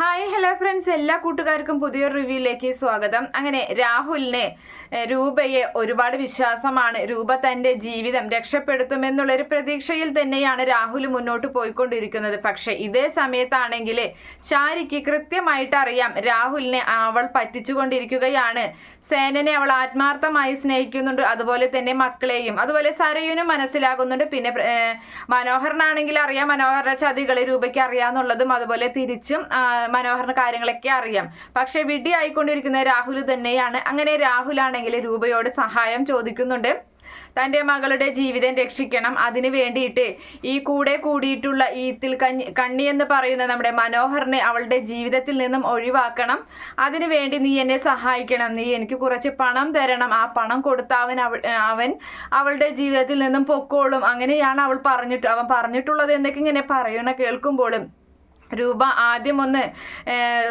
Hi hello friends എല്ലാ കൂട്ടുകാർക്കും പുതിയൊരു റിവ്യൂയിലേക്ക് സ്വാഗതം. അങ്ങനെ രാഹുലിന് രൂപയെ ഒരുപാട് വിശ്വാസമാണ്. രൂപ തന്റെ ജീവിതം രക്ഷപ്പെടുത്തുമെന്നുള്ളൊരു പ്രതീക്ഷയിൽ തന്നെയാണ് രാഹുൽ മുന്നോട്ട് പോയിക്കൊണ്ടിരിക്കുന്നത്. പക്ഷെ ഇതേ സമയത്താണെങ്കിൽ ചാരിക്ക് കൃത്യമായിട്ട് അറിയാം രാഹുലിനെ അവൾ പറ്റിച്ചുകൊണ്ടിരിക്കുകയാണ്. സേനനെ അവൾ ആത്മാർത്ഥമായി സ്നേഹിക്കുന്നുണ്ട്. അതുപോലെ തന്നെ മക്കളെയും അതുപോലെ സരയുനും മനസ്സിലാകുന്നുണ്ട്. പിന്നെ മനോഹറിനാണെങ്കിൽ അറിയാം മനോഹരന്റെ ചതികളെ രൂപയ്ക്ക് അറിയാന്നുള്ളതും അതുപോലെ തിരിച്ചും മനോഹറിന് കാര്യങ്ങളൊക്കെ അറിയാം. പക്ഷെ വിഡി ആയിക്കൊണ്ടിരിക്കുന്ന രാഹുൽ തന്നെയാണ്. അങ്ങനെ രാഹുലാണെങ്കിൽ രൂപയോട് സഹായം ചോദിക്കുന്നുണ്ട്. തന്റെ മകളുടെ ജീവിതം രക്ഷിക്കണം. അതിനു വേണ്ടിയിട്ട് ഈ കൂടെ കൂടിയിട്ടുള്ള ഈത്തിൽ കഞ്ഞി കണ്ണി എന്ന് പറയുന്ന നമ്മുടെ മനോഹറിനെ അവളുടെ ജീവിതത്തിൽ നിന്നും ഒഴിവാക്കണം. അതിനു വേണ്ടി നീ എന്നെ സഹായിക്കണം. നീ എനിക്ക് കുറച്ച് പണം തരണം. ആ പണം കൊടുത്ത അവൻ അവൾ അവൻ അവളുടെ ജീവിതത്തിൽ നിന്നും പൊക്കോളും. അങ്ങനെയാണ് അവൾ പറഞ്ഞിട്ട് അവൻ പറഞ്ഞിട്ടുള്ളത് എന്നൊക്കെ ഇങ്ങനെ പറയണ കേൾക്കുമ്പോഴും രൂപ ആദ്യം ഒന്ന്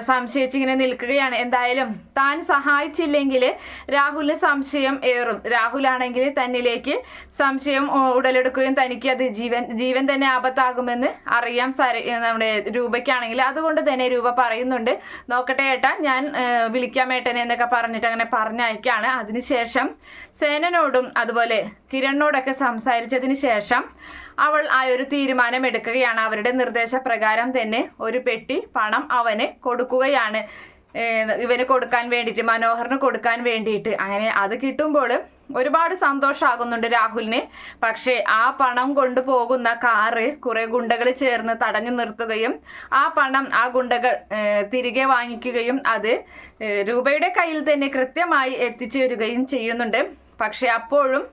സംശയിച്ച് സംശയിച്ചിങ്ങനെ നിൽക്കുകയാണ്. എന്തായാലും താൻ സഹായിച്ചില്ലെങ്കിൽ രാഹുലിന് സംശയം ഏറും. രാഹുലാണെങ്കിൽ തന്നിലേക്ക് സംശയം ഉടലെടുക്കുകയും തനിക്ക് അത് ജീവൻ ജീവൻ തന്നെ ആപത്താകുമെന്ന് അറിയാം സര നമ്മുടെ രൂപയ്ക്കാണെങ്കിൽ. അതുകൊണ്ട് തന്നെ രൂപ പറയുന്നുണ്ട് നോക്കട്ടെ ഏട്ടാ ഞാൻ വിളിക്കാം ഏട്ടനെ എന്നൊക്കെ പറഞ്ഞിട്ട് അങ്ങനെ പറഞ്ഞയക്കാണ്. അതിനുശേഷം സേനനോടും അതുപോലെ കിരണിനോടൊക്കെ സംസാരിച്ചതിന് ശേഷം അവൾ ആ ഒരു തീരുമാനം എടുക്കുകയാണ്. അവരുടെ നിർദ്ദേശപ്രകാരം തന്നെ ഒരു പെട്ടി പണം അവന് കൊടുക്കുകയാണ്. ഇവന് കൊടുക്കാൻ വേണ്ടിയിട്ട് മനോഹറിന് കൊടുക്കാൻ വേണ്ടിയിട്ട്. അങ്ങനെ അത് കിട്ടുമ്പോൾ ഒരുപാട് സന്തോഷമാകുന്നുണ്ട് രാഹുലിന്. പക്ഷേ ആ പണം കൊണ്ടുപോകുന്ന കാറ് കുറെ ഗുണ്ടകൾ ചേർന്ന് തടഞ്ഞു നിർത്തുകയും ആ പണം ആ ഗുണ്ടകൾ തിരികെ വാങ്ങിക്കുകയും അത് രൂപയുടെ കയ്യിൽ തന്നെ കൃത്യമായി എത്തിച്ചവരികയും ചെയ്യുന്നുണ്ട്. പക്ഷെ അപ്പോഴും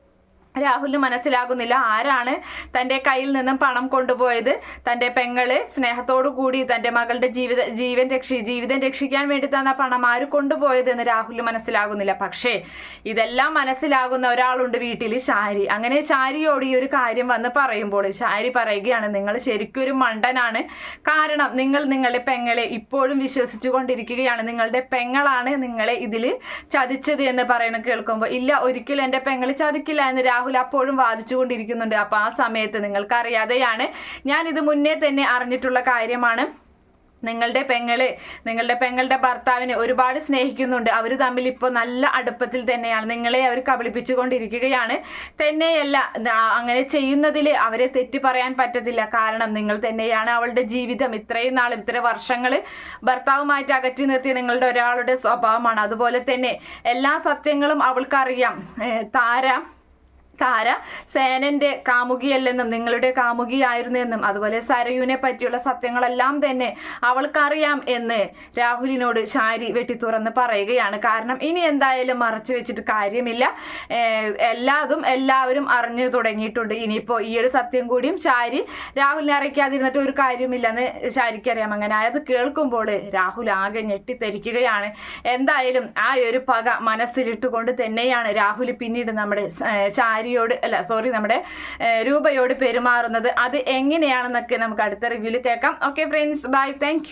രാഹുലിന് മനസ്സിലാകുന്നില്ല ആരാണ് തന്റെ കയ്യിൽ നിന്നും പണം കൊണ്ടുപോയത്. തന്റെ പെങ്ങൾ സ്നേഹത്തോടു കൂടി തന്റെ മകളുടെ ജീവിത ജീവൻ രക്ഷി ജീവിതം രക്ഷിക്കാൻ വേണ്ടി തന്ന പണം ആര് കൊണ്ടുപോയത് എന്ന് രാഹുലിന് മനസ്സിലാകുന്നില്ല. പക്ഷേ ഇതെല്ലാം മനസ്സിലാകുന്ന ഒരാളുണ്ട് വീട്ടിൽ ശാരി. അങ്ങനെ ശാരിയോട് ഈ ഒരു കാര്യം വന്ന് പറയുമ്പോൾ ശാരി പറയുകയാണ് നിങ്ങൾ ശരിക്കും ഒരു മണ്ടനാണ്. കാരണം നിങ്ങൾ നിങ്ങളുടെ പെങ്ങളെ ഇപ്പോഴും വിശ്വസിച്ചു കൊണ്ടിരിക്കുകയാണ്. നിങ്ങളുടെ പെങ്ങളാണ് നിങ്ങളെ ഇതിൽ ചതിച്ചത് എന്ന് പറയുന്നത് കേൾക്കുമ്പോൾ ഇല്ല ഒരിക്കലും എന്റെ പെങ്ങൾ ചതിക്കില്ല എന്ന് രാഹുൽ അപ്പോഴും വാദിച്ചുകൊണ്ടിരിക്കുന്നുണ്ട്. അപ്പോൾ ആ സമയത്ത് നിങ്ങൾക്കറിയാതെയാണ് ഞാൻ ഇത് മുന്നേ തന്നെ അറിഞ്ഞിട്ടുള്ള കാര്യമാണ്. നിങ്ങളുടെ പെങ്ങൾ നിങ്ങളുടെ പെങ്ങളുടെ ഭർത്താവിനെ ഒരുപാട് സ്നേഹിക്കുന്നുണ്ട്. അവർ തമ്മിൽ ഇപ്പോൾ നല്ല അടുപ്പത്തിൽ തന്നെയാണ്. നിങ്ങളെ അവർ കബളിപ്പിച്ചുകൊണ്ടിരിക്കുകയാണ്. തന്നെയല്ല അങ്ങനെ ചെയ്യുന്നതിൽ അവരെ തെറ്റി പറയാൻ പറ്റത്തില്ല. കാരണം നിങ്ങൾ തന്നെയാണ് അവളുടെ ജീവിതം. ഇത്രയും നാൾ ഇത്ര വർഷങ്ങൾ ഭർത്താവുമായിട്ട് അകറ്റി നിർത്തിയ നിങ്ങളുടെ ഒരാളുടെ സ്വഭാവമാണ്. അതുപോലെ തന്നെ എല്ലാ സത്യങ്ങളും അവൾക്കറിയാം. താര താര സേനന്റെ കാമുകിയല്ലെന്നും നിങ്ങളുടെ കാമുകിയായിരുന്നു എന്നും അതുപോലെ സരയുവിനെ പറ്റിയുള്ള സത്യങ്ങളെല്ലാം തന്നെ അവൾക്കറിയാം എന്ന് രാഹുലിനോട് ശാരി വെട്ടി തുറന്ന് പറയുകയാണ്. കാരണം ഇനി എന്തായാലും മറച്ചു വെച്ചിട്ട് കാര്യമില്ല. എല്ലാതും എല്ലാവരും അറിഞ്ഞു തുടങ്ങിയിട്ടുണ്ട്. ഇനിയിപ്പോൾ ഈ ഒരു സത്യം കൂടിയും ശാരി രാഹുലിനെ അറിയിക്കാതിരുന്നിട്ട് ഒരു കാര്യമില്ലെന്ന് ശാരിക്കറിയാം. അങ്ങനെ അത് കേൾക്കുമ്പോൾ രാഹുൽ ആകെ ഞെട്ടിത്തെരിക്കുകയാണ്. എന്തായാലും ആ ഒരു പക മനസ്സിലിട്ടുകൊണ്ട് തന്നെയാണ് രാഹുൽ പിന്നീട് നമ്മുടെ സ- ശാരിയോട് അല്ല സോറി നമ്മുടെ രൂപയോട് പെരുമാറുന്നത്. അത് എങ്ങനെയാണെന്നൊക്കെ നമുക്ക് അടുത്ത റിവ്യൂവിൽ കേൾക്കാം. Okay friends bye thank